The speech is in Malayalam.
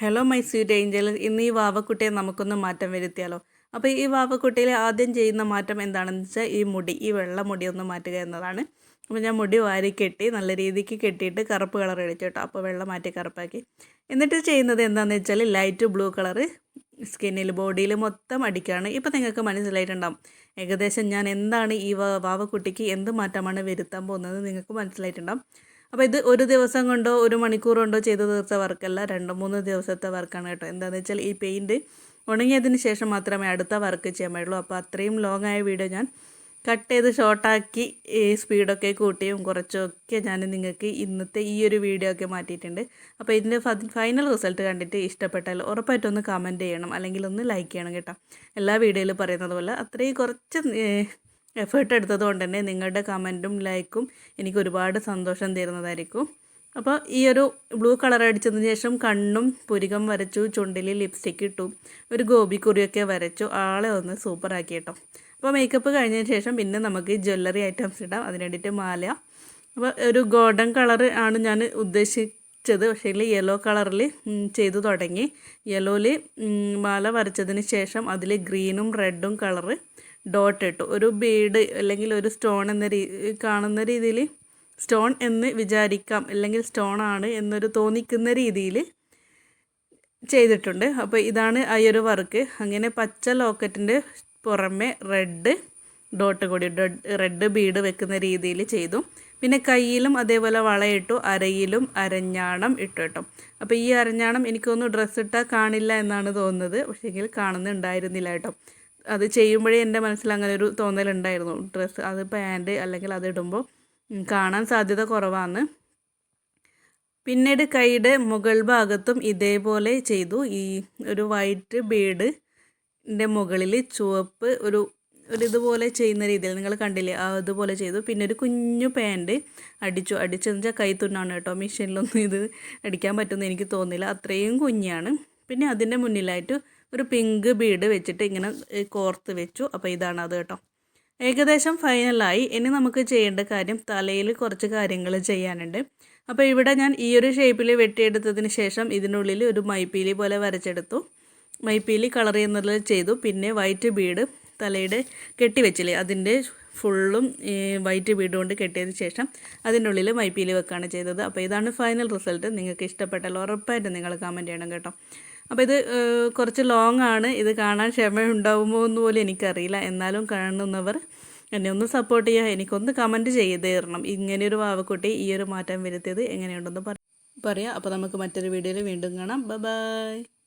ഹലോ മൈ സ്വീറ്റ് ഏഞ്ചൽ ഇന്ന് ഈ വാവക്കുട്ടിയെ നമുക്കൊന്ന് മാറ്റം വരുത്തിയാലോ? അപ്പോൾ ഈ വാവക്കുട്ടിയിൽ ആദ്യം ചെയ്യുന്ന മാറ്റം എന്താണെന്ന് വെച്ചാൽ ഈ മുടി ഈ വെള്ള മുടി ഒന്ന് മാറ്റുക എന്നതാണ്. അപ്പോൾ ഞാൻ മുടി വാരി കെട്ടി നല്ല രീതിക്ക് കെട്ടിയിട്ട് കറുപ്പ് കളർ അടിച്ചു കേട്ടോ. അപ്പോൾ വെള്ളം മാറ്റി കറുപ്പാക്കി. എന്നിട്ട് ചെയ്യുന്നത് എന്താണെന്ന് വെച്ചാൽ ലൈറ്റ് ബ്ലൂ കളറ് സ്കിന്നിൽ ബോഡിയിൽ മൊത്തം അടിക്കുകയാണ് ഇപ്പോൾ നിങ്ങൾക്ക് മനസ്സിലായിട്ടുണ്ടാവും. ഏകദേശം ഞാൻ എന്താണ് ഈ വാവക്കുട്ടിക്ക് എന്ത് മാറ്റമാണ് വരുത്താൻ പോകുന്നത് നിങ്ങൾക്ക് മനസ്സിലായിട്ടുണ്ടാവും. അപ്പോൾ ഇത് ഒരു ദിവസം കൊണ്ടോ ഒരു മണിക്കൂർ കൊണ്ടോ ചെയ്ത് തീർത്ത വർക്കല്ല രണ്ടോ മൂന്ന് ദിവസത്തെ വർക്കാണ് കേട്ടോ. എന്താണെന്ന് വെച്ചാൽ ഈ പെയിന്റ് ഉണങ്ങിയതിന് ശേഷം മാത്രമേ അടുത്ത വർക്ക് ചെയ്യാൻ പാടുള്ളൂ. അപ്പോൾ അത്രയും ലോങ് ആയ വീഡിയോ ഞാൻ കട്ട് ചെയ്ത് ഷോർട്ടാക്കി ഈ സ്പീഡൊക്കെ കൂട്ടിയും കുറച്ചൊക്കെ ഞാൻ നിങ്ങൾക്ക് ഇന്നത്തെ ഈ ഒരു വീഡിയോ ഒക്കെ മാറ്റിയിട്ടുണ്ട്. അപ്പോൾ ഇതിന്റെ ഫൈനൽ റിസൾട്ട് കണ്ടിട്ട് ഇഷ്ടപ്പെട്ടാൽ ഉറപ്പായിട്ടൊന്ന് കമന്റ് ചെയ്യണം. അല്ലെങ്കിൽ ഒന്ന് ലൈക്ക് ചെയ്യണം കേട്ടോ. എല്ലാ വീഡിയോയിലും പറയുന്നത് പോലെ അത്രയും കുറച്ച് എഫേർട്ട് എടുത്തത് കൊണ്ട് തന്നെ നിങ്ങളുടെ കമന്റും ലൈക്കും എനിക്ക് ഒരുപാട് സന്തോഷം തരുന്നതായിരിക്കും. അപ്പോൾ ഈ ഒരു ബ്ലൂ കളർ അടിച്ചതിന് ശേഷം കണ്ണും പുരികം വരച്ചു ചുണ്ടിൽ ലിപ്സ്റ്റിക്ക് ഇട്ടു ഒരു ഗോപിക്കുറിയൊക്കെ വരച്ചു ആളെ ഒന്ന് സൂപ്പറാക്കി കേട്ടോ. അപ്പോൾ മേക്കപ്പ് കഴിഞ്ഞതിന് ശേഷം പിന്നെ നമുക്ക് ജ്വല്ലറി ഐറ്റംസ് ഇടാം അതിന് വേണ്ടിയിട്ട് മാല. അപ്പോൾ ഒരു ഗോൾഡൻ കളർ ആണ് ഞാൻ ഉദ്ദേശിച്ചത് പക്ഷേ യെല്ലോ കളറിൽ ചെയ്തു തുടങ്ങി. യെല്ലോയിൽ മാല വരച്ചതിന് ശേഷം അതിൽ ഗ്രീനും റെഡും കളറ് ഡോട്ട് ഇട്ടു. ഒരു ബീഡ് അല്ലെങ്കിൽ ഒരു സ്റ്റോൺ എന്ന രീ കാണുന്ന രീതിയിൽ സ്റ്റോൺ എന്ന് വിചാരിക്കാം. അല്ലെങ്കിൽ സ്റ്റോൺ ആണ് എന്നൊരു തോന്നിക്കുന്ന രീതിയിൽ ചെയ്തിട്ടുണ്ട്. അപ്പോൾ ഇതാണ് ആ ഒരു വർക്ക് അങ്ങനെ പച്ച ലോക്കറ്റിന്റെ പുറമെ റെഡ് ഡോട്ട് കൂടി റെഡ് ബീഡ് വെക്കുന്ന രീതിയിൽ ചെയ്തു. പിന്നെ കയ്യിലും അതേപോലെ വളയിട്ടു അരയിലും അരഞ്ഞാണം ഇട്ടു കേട്ടോ. അപ്പോൾ ഈ അരഞ്ഞാണം എനിക്കൊന്നും ഡ്രസ്സ് ഇട്ടാൽ കാണില്ല എന്നാണ് തോന്നുന്നത്. പക്ഷേങ്കിൽ കാണുന്നുണ്ടായിരുന്നില്ല കേട്ടോ. അത് ചെയ്യുമ്പോഴേ എന്റെ മനസ്സിൽ അങ്ങനെ ഒരു തോന്നലുണ്ടായിരുന്നു. ഡ്രസ്സ് അത് പാന്റ് അല്ലെങ്കിൽ അത് ഇടുമ്പോൾ കാണാൻ സാധ്യത കുറവാണ് പിന്നീട് കൈയുടെ മുകൾ ഭാഗത്തും ഇതേപോലെ ചെയ്തു. ഈ ഒരു വൈറ്റ് ബീഡിന്റെ മുകളിൽ ചുവപ്പ് ഒരു ഒരു ഇതുപോലെ ചെയ്യുന്ന രീതിയിൽ നിങ്ങൾ കണ്ടില്ലേ? ആ ഇതുപോലെ ചെയ്തു. പിന്നെ ഒരു കുഞ്ഞു പാന്റ് അടിച്ചു. അടിച്ചെന്ന് വെച്ചാൽ കൈ തുന്നാണ് കേട്ടോ. മെഷീനിലൊന്നും ഇത് അടിക്കാൻ പറ്റുമെന്ന് എനിക്ക് തോന്നില്ല അത്രയും കുഞ്ഞാണ്. പിന്നെ അതിന്റെ മുന്നിലായിട്ട് ഒരു പിങ്ക് ബീഡ് വെച്ചിട്ട് ഇങ്ങനെ കോർത്ത് വെച്ചു. അപ്പോൾ ഇതാണ് അത് കേട്ടോ. ഏകദേശം ഫൈനലായി. ഇനി നമുക്ക് ചെയ്യേണ്ട കാര്യം തലയിൽ കുറച്ച് കാര്യങ്ങൾ ചെയ്യാനുണ്ട്. അപ്പോൾ ഇവിടെ ഞാൻ ഈ ഒരു ഷേപ്പിൽ വെട്ടിയെടുത്തതിന് ശേഷം ഇതിനുള്ളിൽ ഒരു മൈപ്പീലി പോലെ വരച്ചെടുത്തു. മൈപ്പീലി കളർ ചെയ്യുന്നതിൽ ചെയ്തു. പിന്നെ വൈറ്റ് ബീഡ് തലയുടെ കെട്ടിവെച്ചില്ലേ? അതിന്റെ ഫുള്ളും വൈറ്റ് ബീഡ് കൊണ്ട് കെട്ടിയതിന് ശേഷം അതിന്റെ ഉള്ളിൽ മൈപ്പീലി വെക്കുകയാണ് ചെയ്തത്. അപ്പോൾ ഇതാണ് ഫൈനൽ റിസൾട്ട് നിങ്ങൾക്ക് ഇഷ്ടപ്പെട്ടല്ലോ. ഉറപ്പായിട്ട് നിങ്ങൾ കമന്റ് ചെയ്യണം കേട്ടോ. അപ്പോൾ ഇത് കുറച്ച് ലോങ് ആണ്. ഇത് കാണാൻ ക്ഷമയുണ്ടാവുമോ എന്ന് പോലും എനിക്കറിയില്ല. എന്നാലും കാണുന്നവർ എന്നെ ഒന്ന് സപ്പോർട്ട് ചെയ്യുക എനിക്കൊന്ന് കമന്റ് ചെയ്ത് തരണം. ഇങ്ങനെയൊരു വാവക്കുട്ടി ഈ ഒരു മാറ്റം വരുത്തിയത് എങ്ങനെയുണ്ടെന്ന് പറ പറയാം. അപ്പോൾ നമുക്ക് മറ്റൊരു വീഡിയോയിൽ വീണ്ടും കാണാം. ബൈ